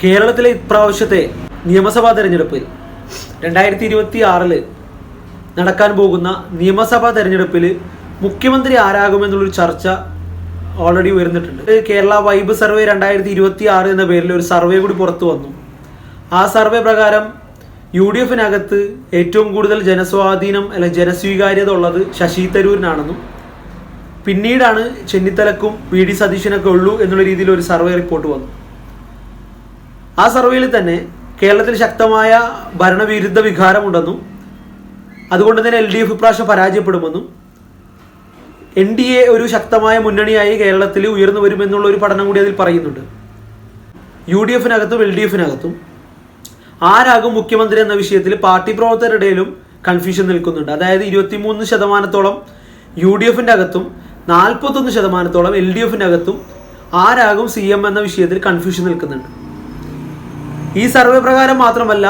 കേരളത്തിലെ ഇപ്രാവശ്യത്തെ നിയമസഭാ തെരഞ്ഞെടുപ്പിൽ രണ്ടായിരത്തി ഇരുപത്തി ആറിൽ നടക്കാൻ പോകുന്ന നിയമസഭാ തെരഞ്ഞെടുപ്പിൽ മുഖ്യമന്ത്രി ആരാകുമെന്നുള്ളൊരു ചർച്ച ഓൾറെഡി ഉയർന്നിട്ടുണ്ട്. കേരള വൈബ് സർവേ രണ്ടായിരത്തി ഇരുപത്തി ആറ് എന്ന പേരിൽ ഒരു സർവേ കൂടി പുറത്തു വന്നു. ആ സർവേ പ്രകാരം യു ഡി എഫിനകത്ത് ഏറ്റവും കൂടുതൽ ജനസ്വാധീനം അല്ലെങ്കിൽ ജനസ്വീകാര്യത ഉള്ളത് ശശി തരൂരിനാണെന്നും പിന്നീടാണ് ചെന്നിത്തലക്കും വി ഡി സതീശനൊക്കെ ഉള്ളൂ എന്നുള്ള രീതിയിൽ ഒരു സർവേ റിപ്പോർട്ട് വന്നു. ആ സർവേയിൽ തന്നെ കേരളത്തിൽ ശക്തമായ ഭരണവിരുദ്ധ വികാരമുണ്ടെന്നും അതുകൊണ്ട് തന്നെ എൽ ഡി എഫ് ഇപ്രാവശ്യം പരാജയപ്പെടുമെന്നും എൻ ഡി എ ഒരു ശക്തമായ മുന്നണിയായി കേരളത്തിൽ ഉയർന്നു വരുമെന്നുള്ള ഒരു പഠനം കൂടി അതിൽ പറയുന്നുണ്ട്. യു ഡി എഫിനകത്തും എൽ ഡി എഫിനകത്തും ആരാകും മുഖ്യമന്ത്രി എന്ന വിഷയത്തിൽ പാർട്ടി പ്രവർത്തകരുടെ ഇടയിലും കൺഫ്യൂഷൻ നിൽക്കുന്നുണ്ട്. അതായത് ഇരുപത്തിമൂന്ന് ശതമാനത്തോളം യു ഡി എഫിന്റെ അകത്തും നാൽപ്പത്തൊന്ന് ശതമാനത്തോളം എൽ ഡി എഫിന്റെ അകത്തും ആരാകും സി എം എന്ന വിഷയത്തിൽ കൺഫ്യൂഷൻ നിൽക്കുന്നുണ്ട്. ഈ സർവേ പ്രകാരം മാത്രമല്ല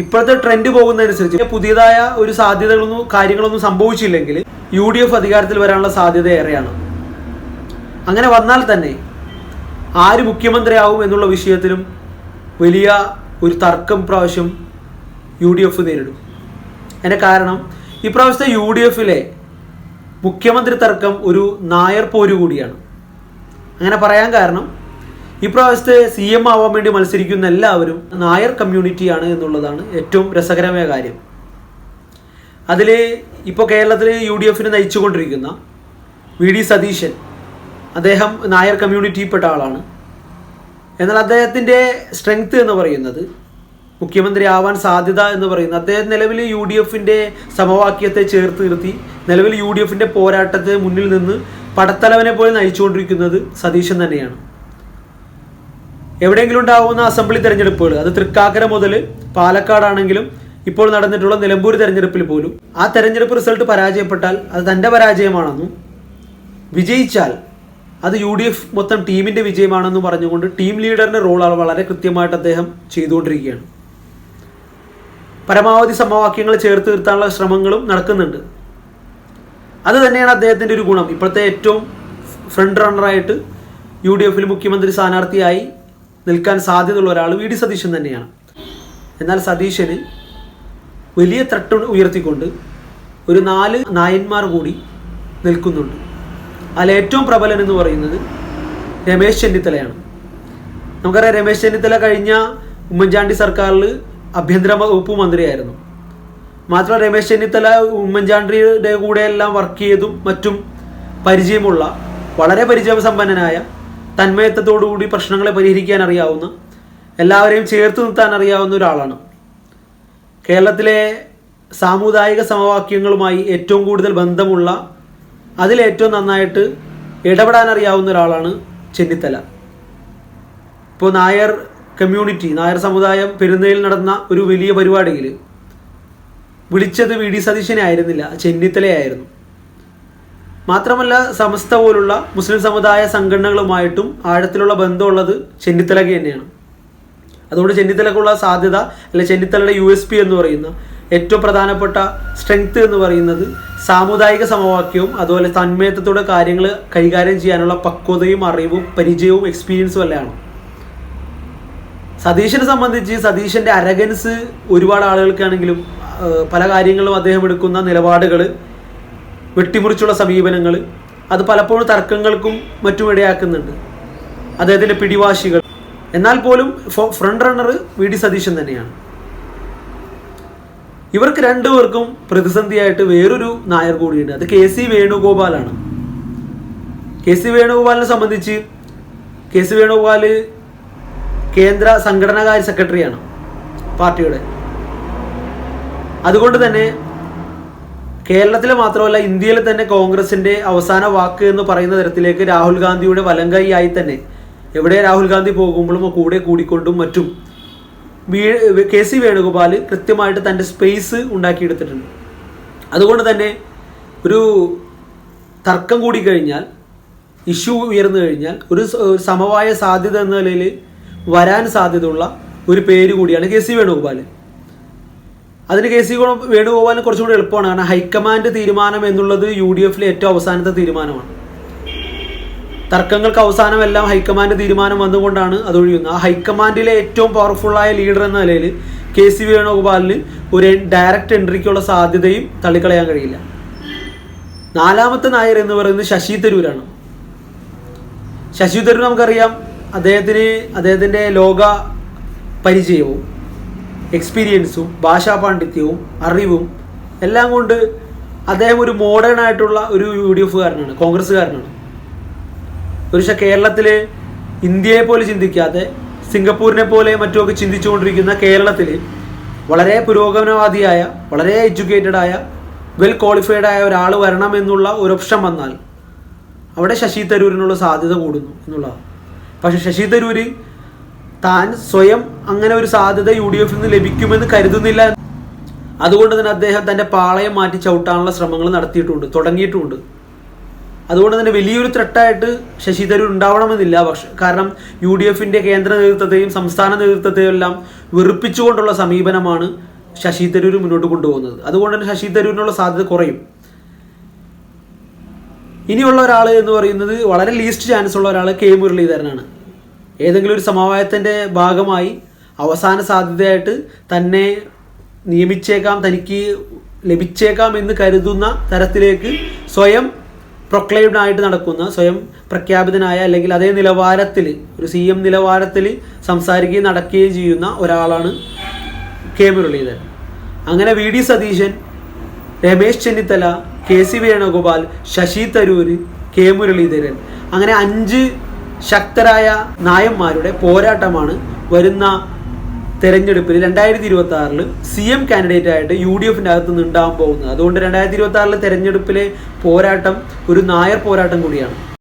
ഇപ്പോഴത്തെ ട്രെൻഡ് പോകുന്നതനുസരിച്ച് പുതിയതായ ഒരു സാധ്യതകളൊന്നും കാര്യങ്ങളൊന്നും സംഭവിച്ചില്ലെങ്കിൽ യു ഡി എഫ് അധികാരത്തിൽ വരാനുള്ള സാധ്യത ഏറെയാണ്. അങ്ങനെ വന്നാൽ തന്നെ ആര് മുഖ്യമന്ത്രിയാവും എന്നുള്ള വിഷയത്തിലും വലിയ ഒരു തർക്കം പ്രാവശ്യം യു ഡി എഫ് നേരിടും. അതിന്റെ കാരണം ഇപ്രാവശ്യത്തെ യു ഡി എഫിലെ മുഖ്യമന്ത്രി തർക്കം ഒരു നായർ പോരു കൂടിയാണ്. അങ്ങനെ പറയാൻ കാരണം ഇപ്രാവശ്യത്തെ സി എം ആവാൻ വേണ്ടി മത്സരിക്കുന്ന എല്ലാവരും നായർ കമ്മ്യൂണിറ്റിയാണ് എന്നുള്ളതാണ് ഏറ്റവും രസകരമായ കാര്യം. അതിൽ ഇപ്പോൾ കേരളത്തിൽ യു ഡി എഫിനെ നയിച്ചുകൊണ്ടിരിക്കുന്ന വി ഡി സതീശൻ അദ്ദേഹം നായർ കമ്മ്യൂണിറ്റിയിൽപ്പെട്ട ആളാണ്. എന്നാൽ അദ്ദേഹത്തിന്റെ സ്ട്രെങ്ത് എന്ന് പറയുന്നത് മുഖ്യമന്ത്രി ആവാൻ സാധ്യത എന്ന് പറയുന്നത് അദ്ദേഹം നിലവിൽ യു ഡി എഫിന്റെ സമവാക്യത്തെ ചേർത്ത് നിർത്തി നിലവിൽ യു ഡി എഫിന്റെ പോരാട്ടത്തെ മുന്നിൽ നിന്ന് പടത്തലവനെ പോലെ നയിച്ചുകൊണ്ടിരിക്കുന്നത് സതീശൻ തന്നെയാണ്. എവിടെയെങ്കിലും ഉണ്ടാവുന്ന അസംബ്ലി തെരഞ്ഞെടുപ്പുകൾ അത് തൃക്കാക്കര മുതൽ പാലക്കാടാണെങ്കിലും ഇപ്പോൾ നടന്നിട്ടുള്ള നിലമ്പൂർ തെരഞ്ഞെടുപ്പിൽ പോലും ആ തെരഞ്ഞെടുപ്പ് റിസൾട്ട് പരാജയപ്പെട്ടാൽ അത് തന്റെ പരാജയമാണെന്നും വിജയിച്ചാൽ അത് യു ഡി എഫ് മൊത്തം ടീമിന്റെ വിജയമാണെന്നും പറഞ്ഞുകൊണ്ട് ടീം ലീഡറിന്റെ റോൾ വളരെ കൃത്യമായിട്ട് അദ്ദേഹം ചെയ്തുകൊണ്ടിരിക്കുകയാണ്. പരമാവധി സമവാക്യങ്ങൾ ചേർത്ത് നിർത്താനുള്ള ശ്രമങ്ങളും നടക്കുന്നുണ്ട്. അത് തന്നെയാണ് അദ്ദേഹത്തിന്റെ ഒരു ഗുണം. ഇപ്പോഴത്തെ ഏറ്റവും ഫ്രണ്ട് റണ്ണറായിട്ട് യു ഡി എഫിൽ മുഖ്യമന്ത്രി സ്ഥാനാർത്ഥിയായി നിൽക്കാൻ സാധ്യതയുള്ള ഒരാൾ വി ഡി സതീശൻ തന്നെയാണ്. എന്നാൽ സതീശന് വലിയ ത്രട്ട് ഉയർത്തിക്കൊണ്ട് ഒരു നാല് നായന്മാർ കൂടി നിൽക്കുന്നുണ്ട്. അതിൽ ഏറ്റവും പ്രബലൻ എന്ന് പറയുന്നത് രമേശ് ചെന്നിത്തലയാണ്. നമുക്കറിയാം രമേശ് ചെന്നിത്തല കഴിഞ്ഞ ഉമ്മൻചാണ്ടി സർക്കാരിൽ ആഭ്യന്തര വകുപ്പ് മന്ത്രിയായിരുന്നു. മാത്രമല്ല രമേശ് ചെന്നിത്തല ഉമ്മൻചാണ്ടിയുടെ കൂടെ എല്ലാം വർക്ക് ചെയ്തും മറ്റും പരിചയമുള്ള വളരെ പരിചയസമ്പന്നനായ തന്മയത്വത്തോടുകൂടി പ്രശ്നങ്ങളെ പരിഹരിക്കാൻ അറിയാവുന്ന എല്ലാവരെയും ചേർത്ത് നിർത്താൻ അറിയാവുന്ന ഒരാളാണ്. കേരളത്തിലെ സാമുദായിക സമവാക്യങ്ങളുമായി ഏറ്റവും കൂടുതൽ ബന്ധമുള്ള അതിലേറ്റവും നന്നായിട്ട് ഇടപെടാൻ അറിയാവുന്ന ഒരാളാണ് ചെന്നിത്തല. ഇപ്പോൾ നായർ കമ്മ്യൂണിറ്റി നായർ സമുദായം പെരുന്നയിൽ നടന്ന ഒരു വലിയ പരിപാടിയിൽ വിളിച്ചത് വി ഡി സതീശനെ ആയിരുന്നില്ല ചെന്നിത്തലയായിരുന്നു. മാത്രമല്ല സമസ്ത പോലുള്ള മുസ്ലിം സമുദായ സംഘടനകളുമായിട്ടും ആഴത്തിലുള്ള ബന്ധമുള്ളത് ചെന്നിത്തലയ്ക്ക് തന്നെയാണ്. അതുകൊണ്ട് ചെന്നിത്തലക്കുള്ള സാധ്യത അല്ലെ ചെന്നിത്തലയുടെ യു എസ് പി എന്ന് പറയുന്ന ഏറ്റവും പ്രധാനപ്പെട്ട സ്ട്രെങ്ത് എന്ന് പറയുന്നത് സാമുദായിക സമവാക്യവും അതുപോലെ തന്മയത്വത്തോടെ കാര്യങ്ങൾ കൈകാര്യം ചെയ്യാനുള്ള പക്വതയും അറിവും പരിചയവും എക്സ്പീരിയൻസും എല്ലാമാണ് സതീശനെ സംബന്ധിച്ച് സതീശന്റെ അരഗൻസ് ഒരുപാട് ആളുകൾക്കാണെങ്കിലും പല കാര്യങ്ങളും അദ്ദേഹം എടുക്കുന്ന നിലപാടുകൾ വെട്ടിമുറിച്ചുള്ള സമീപനങ്ങൾ അത് പലപ്പോഴും തർക്കങ്ങൾക്കും മറ്റും ഇടയാക്കുന്നുണ്ട്. അദ്ദേഹത്തിന്റെ പിടിവാശികൾ. എന്നാൽ പോലും front runner V. D. Satheesan തന്നെയാണ്. ഇവർക്ക് രണ്ടുപേർക്കും പ്രതിസന്ധിയായിട്ട് വേറൊരു നായർ കൂടിയുണ്ട്. അത് കെ. സി. വേണുഗോപാലാണ്. കെ. സി. വേണുഗോപാലിനെ സംബന്ധിച്ച് കെ. സി. വേണുഗോപാൽ കേന്ദ്ര സംഘടനാകാര്യ സെക്രട്ടറിയാണ് പാർട്ടിയുടെ. അതുകൊണ്ട് തന്നെ കേരളത്തിലെ മാത്രമല്ല ഇന്ത്യയിൽ തന്നെ കോൺഗ്രസിന്റെ അവസാന വാക്ക് എന്ന് പറയുന്ന തരത്തിലേക്ക് രാഹുൽ ഗാന്ധിയുടെ വലങ്കൈയായി തന്നെ. എവിടെ രാഹുൽ ഗാന്ധി പോകുമ്പോഴും കൂടെ കൂടിക്കൊണ്ടും മറ്റും കെ സി വേണുഗോപാൽ കൃത്യമായിട്ട് തന്റെ സ്പേസ് ഉണ്ടാക്കിയെടുത്തിട്ടുണ്ട്. അതുകൊണ്ട് തന്നെ ഒരു തർക്കം കൂടി കഴിഞ്ഞാൽ ഇഷ്യൂ ഉയർന്നു കഴിഞ്ഞാൽ ഒരു സമവായ സാധ്യത എന്ന നിലയിൽ വരാൻ സാധ്യതയുള്ള ഒരു പേര് കൂടിയാണ് കെ സി വേണുഗോപാൽ അതിന് കെ സി വേണുഗോപാലിന് കുറച്ചും കൂടി എളുപ്പമാണ്. കാരണം ഹൈക്കമാൻഡ് തീരുമാനം എന്നുള്ളത് യു ഡി എഫിലെ ഏറ്റവും അവസാനത്തെ തീരുമാനമാണ്. തർക്കങ്ങൾക്ക് അവസാനമെല്ലാം ഹൈക്കമാൻഡ് തീരുമാനം വന്നുകൊണ്ടാണ് അതൊഴിയുന്നത്. ആ ഹൈക്കമാൻഡിലെ ഏറ്റവും പവർഫുള്ളായ ലീഡർ എന്ന നിലയിൽ കെ സി വേണുഗോപാലിന് ഒരു ഡയറക്റ്റ് എൻട്രിക്കുള്ള സാധ്യതയും തള്ളിക്കളയാൻ കഴിയില്ല. നാലാമത്തെ നായർ എന്ന് പറയുന്നത് ശശി തരൂരാണ്. ശശി തരൂർ നമുക്കറിയാം അദ്ദേഹത്തിന് അദ്ദേഹത്തിന്റെ ലോക പരിചയവും എക്സ്പീരിയൻസും ഭാഷാ പാണ്ഡിത്യവും അറിവും എല്ലാം കൊണ്ട് അദ്ദേഹം ഒരു മോഡേൺ ആയിട്ടുള്ള ഒരു യു ഡി എഫുകാരനാണ് കോൺഗ്രസ്സുകാരനാണ്. ഒരു പക്ഷേ കേരളത്തിൽ ഇന്ത്യയെ പോലെ ചിന്തിക്കാതെ സിംഗപ്പൂരിനെ പോലെ മറ്റുമൊക്കെ ചിന്തിച്ചുകൊണ്ടിരിക്കുന്ന കേരളത്തിൽ വളരെ പുരോഗമനവാദിയായ വളരെ എഡ്യൂക്കേറ്റഡ് ആയ വെൽ ക്വാളിഫൈഡ് ആയ ഒരാൾ വരണം എന്നുള്ള ഒരു ഓപ്ഷൻ വന്നാൽ അവിടെ ശശി തരൂരിനുള്ള സാധ്യത കൂടുന്നു എന്നുള്ളതാണ്. പക്ഷെ ശശി തരൂര് താൻ സ്വയം അങ്ങനെ ഒരു സാധ്യത യു ഡി എഫിൽ നിന്ന് ലഭിക്കുമെന്ന് കരുതുന്നില്ല. അതുകൊണ്ട് തന്നെ അദ്ദേഹം തന്റെ പാളയം മാറ്റി ചവിട്ടാനുള്ള ശ്രമങ്ങൾ നടത്തിയിട്ടുണ്ട് തുടങ്ങിയിട്ടുമുണ്ട് അതുകൊണ്ട് തന്നെ വലിയൊരു ത്രെട്ടായിട്ട് ശശി തരൂർ ഉണ്ടാവണമെന്നില്ല. പക്ഷെ കാരണം യു ഡി എഫിന്റെ കേന്ദ്ര നേതൃത്വത്തെയും സംസ്ഥാന നേതൃത്വത്തെയും എല്ലാം വെറുപ്പിച്ചുകൊണ്ടുള്ള സമീപനമാണ് ശശി തരൂർ മുന്നോട്ട് കൊണ്ടുപോകുന്നത്. അതുകൊണ്ട് തന്നെ ശശി തരൂരിനുള്ള സാധ്യത കുറയും. ഇനിയുള്ള ഒരാൾ എന്ന് പറയുന്നത് വളരെ ലീസ്റ്റ് ചാൻസ് ഉള്ള ഒരാൾ കെ മുരളീധരനാണ്. ഏതെങ്കിലും ഒരു സമവായത്തിന്റെ ഭാഗമായി അവസാന സാധ്യതയായിട്ട് തന്നെ നിയമിച്ചേക്കാം തനിക്ക് ലഭിച്ചേക്കാം എന്ന് കരുതുന്ന തരത്തിലേക്ക് സ്വയം പ്രൊക്ലൈംഡ് ആയിട്ട് നടക്കുന്ന സ്വയം പ്രഖ്യാപിതനായ അല്ലെങ്കിൽ അതേ നിലവാരത്തിൽ ഒരു സി എം നിലവാരത്തിൽ സംസാരിക്കുകയും നടക്കുകയും ചെയ്യുന്ന ഒരാളാണ് കെ മുരളീധരൻ. അങ്ങനെ V D Satheesan Ramesh Chennithala K C Venugopal Shashi Tharoor K Muraleedharan. അങ്ങനെ അഞ്ച് ശക്തരായ നായന്മാരുടെ പോരാട്ടമാണ് വരുന്ന തെരഞ്ഞെടുപ്പിൽ രണ്ടായിരത്തി ഇരുപത്തി ആറിൽ സി എം കാൻഡിഡേറ്റ് ആയിട്ട് യു ഡി എഫിന്റെ അകത്ത് നിന്നുണ്ടാകാൻ പോകുന്നത്. അതുകൊണ്ട് രണ്ടായിരത്തി ഇരുപത്തി ആറിലെ തെരഞ്ഞെടുപ്പിലെ പോരാട്ടം ഒരു നായർ പോരാട്ടം കൂടിയാണ്.